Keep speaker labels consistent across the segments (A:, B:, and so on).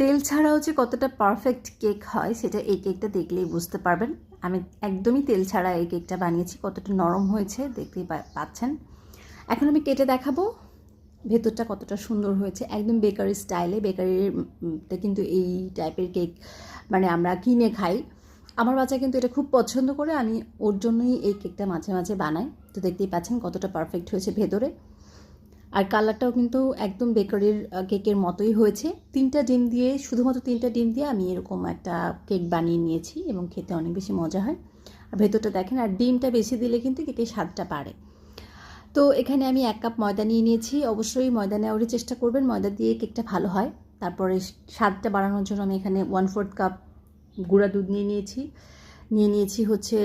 A: তেল ছাড়াও যে কতটা পারফেক্ট কেক হয়, সেটা এই কেকটা দেখলেই বুঝতে পারবেন। আমি একদমই তেল ছাড়া এই কেকটা বানিয়েছি, কতটা নরম হয়েছে দেখতেই পাচ্ছেন। এখন আমি কেটে দেখাবো ভেতরটা কতটা সুন্দর হয়েছে। একদম বেকারি স্টাইলে বেকারিতে কিন্তু এই টাইপের কেক মানে আমরা কিনে খাই। আমার বাচ্চা কিন্তু এটা খুব পছন্দ করে, আমি ওর জন্যই এই কেকটা মাঝে মাঝে বানাই। তো দেখতেই পাচ্ছেন কতটা পারফেক্ট হয়েছে ভেতরে। আর কালারটাও কিন্তু একদম বেকারির কেকের মতোই হয়েছে। তিনটা ডিম দিয়ে, শুধুমাত্র তিনটা ডিম দিয়ে আমি এরকম একটা কেক বানিয়ে নিয়েছি এবং খেতে অনেক বেশি মজা হয়। আর ভেতরটা দেখেন, আর ডিমটা বেশি দিলে কিন্তু কেকের স্বাদটা বাড়ে। তো এখানে আমি এক কাপ ময়দা নিয়ে নিয়েছি। অবশ্যই ময়দা নেওয়ারই চেষ্টা করবেন। ময়দা দিয়ে কেকটা ভালো হয়। তারপরে স্বাদটা বাড়ানোর জন্য আমি এখানে ওয়ান ফোর্থ কাপ গুঁড়া দুধ নিয়ে নিয়েছি। নিয়ে নিয়েছি হচ্ছে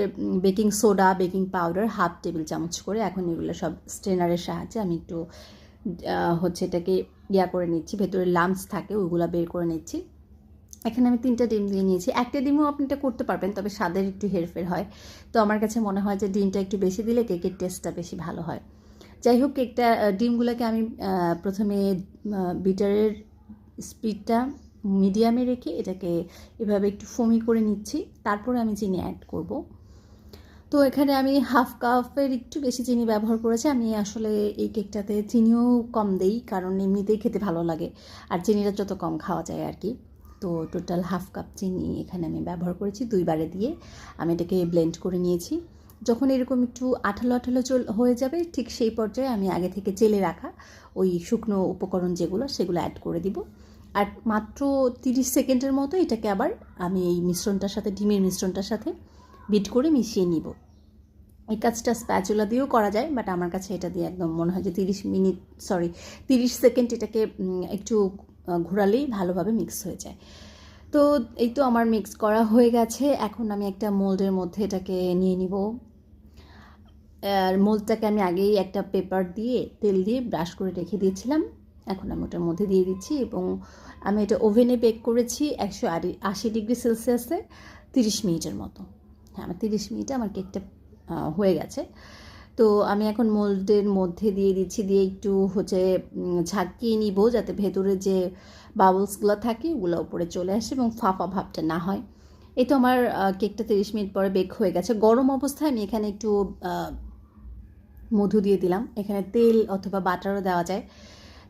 A: baking soda, baking powder, half table চামচ করে। এখন এগুলো সব স্ট্রেনারের সাহায্যে আমি একটু হচ্ছে এটাকে ইয়া করে নিচ্ছি, ভেতরে লামস থাকে, ওইগুলো বের করে নিচ্ছি। এখানে আমি তিনটা ডিম দিয়ে নিয়েছি। একটা ডিমও আপনি এটা করতে পারবেন, তবে স্বাদের একটু হেরফের হয়। তো আমার কাছে মনে হয় যে ডিমটা একটু বেশি দিলে কেকের টেস্টটা বেশি ভালো হয়। যাই হোক, কেকটা ডিমগুলোকে আমি প্রথমে বিটারের স্পিডটা মিডিয়ামে রেখে এটাকে এভাবে একটু ফোমি করে নিচ্ছি। তারপরে আমি চিনি অ্যাড করব। তো এখানে আমি হাফ কাপের একটু বেশি চিনি ব্যবহার করেছি। আমি আসলে এই কেকটাতে চিনিও কম দেই, কারণ এমনিতেই খেতে ভালো লাগে। আর চিনিটা যত কম খাওয়া যায় আর কি তো টোটাল হাফ কাপ চিনি এখানে আমি ব্যবহার করেছি দুইবারে দিয়ে। আমি এটাকে ব্লেন্ড করে নিয়েছি। যখন এরকম একটু আঠালো আঠালো চল হয়ে যাবে, ঠিক সেই পর্যায়ে আমি আগে থেকে চেলে রাখা ওই শুকনো উপকরণ যেগুলো, সেগুলো অ্যাড করে দিব। আর মাত্র তিরিশ সেকেন্ডের মতো এটাকে আবার আমি এই মিশ্রণটার সাথে, ডিমের মিশ্রণটার সাথে বিট করে মিশিয়ে নিব। এই কাজটা স্প্যাচুলা দিয়েও করা যায় বাট আমার কাছে এটা দিয়ে একদম মনে হয় যে তিরিশ মিনিট সরি তিরিশ সেকেন্ড এটাকে একটু ঘোরালেই ভালোভাবে মিক্স হয়ে যায়। তো এই তো আমার মিক্স করা হয়ে গেছে। এখন আমি একটা মোল্ডের মধ্যে এটাকে নিয়ে নিব। আর মোল্ডটাকে আমি আগেই একটা পেপার দিয়ে, তেল দিয়ে ব্রাশ করে রেখে দিয়েছিলাম। এখন আমি ওটার মধ্যে দিয়ে দিচ্ছি এবং আমি এটা ওভেনে বেক করেছি একশো আশি ডিগ্রি সেলসিয়াসে তিরিশ মিনিটের মতো। হ্যাঁ আমার তিরিশ মিনিটে আমার কেকটা হয়ে গেছে। তো আমি এখন মোল্ডের মধ্যে দিয়ে দিচ্ছি, দিয়ে একটু হচ্ছে ঝাঁকিয়ে নিব যাতে ভেতরে যে বাবলসগুলো থাকে ওগুলো উপরে চলে আসে এবং ফাঁপা ভাবটা না হয়। এই তো আমার কেকটা তিরিশ মিনিট পরে বেক হয়ে গেছে। গরম অবস্থায় আমি এখানে একটু মধু দিয়ে দিলাম। এখানে তেল অথবা বাটারও দেওয়া যায়।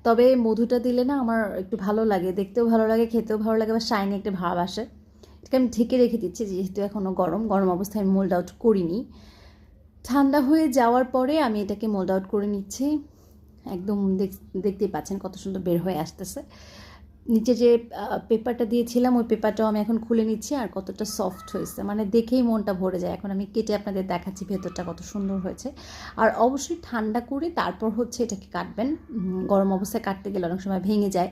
A: তবে মধুটা দিলে না আমার একটু ভালো লাগে, দেখতেও ভালো লাগে, খেতেও ভালো লাগে বা শাইনি একটা ভাব আসে। এটাকে আমি ঢেকে রেখে দিচ্ছি, যেহেতু এখনও গরম গরম অবস্থায় আমি মোল্ড আউট করিনি। ঠান্ডা হয়ে যাওয়ার পরে আমি এটাকে মোল্ড আউট করে নিচ্ছি। একদম দেখ- দেখতেই পাচ্ছেন কত সুন্দর বের হয়ে আসতেছে। নিচে যে পেপারটা দিয়েছিলাম, ওই পেপারটাও আমি এখন খুলে নিচ্ছি আর কতটা সফট হয়েছে। মানে দেখেই মনটা ভরে যায়। এখন আমি কেটে আপনাদের দেখাচ্ছি ভেতরটা কত সুন্দর হয়েছে। আর অবশ্যই ঠান্ডা করে তারপর হচ্ছে এটাকে কাটবেন। গরম অবস্থায় কাটতে গেলে অনেক সময় ভেঙে যায়।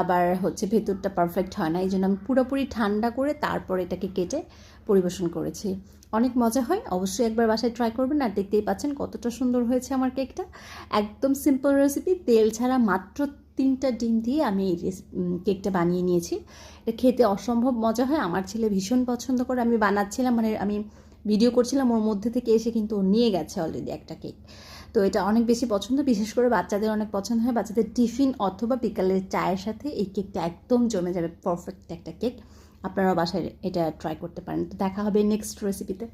A: আবার হচ্ছে ভেতরটা পারফেক্ট হয় না। এই জন্য আমি পুরোপুরি ঠান্ডা করে তারপর এটাকে কেটে পরিবেশন করেছি। অনেক মজা হয়। অবশ্যই একবার বাসায় ট্রাই করবেন আর দেখতেই পাচ্ছেন কতটা সুন্দর হয়েছে আমার কেকটা একদম সিম্পল রেসিপি তেল ছাড়া মাত্র তিনটা ডিম দিয়ে আমি এই কেকটা বানিয়ে নিয়েছি। এটা খেতে অসম্ভব মজা হয়। আমার ছেলে ভীষণ পছন্দ করে। আমি বানাচ্ছিলাম মানে আমি ভিডিও করছিলাম, ওর মধ্যে থেকে এসে কিন্তু ও নিয়ে গেছে অলরেডি একটা কেক। তো এটা অনেক বেশি পছন্দ, বিশেষ করে বাচ্চাদের অনেক পছন্দ হয়। বাচ্চাদের টিফিন অথবা বিকালের চায়ের সাথে এই কেকটা একদম জমে যাবে। পারফেক্ট একটা কেক। আপনারা বাসায় এটা ট্রাই করতে পারেন। তো দেখা হবে নেক্সট রেসিপিতে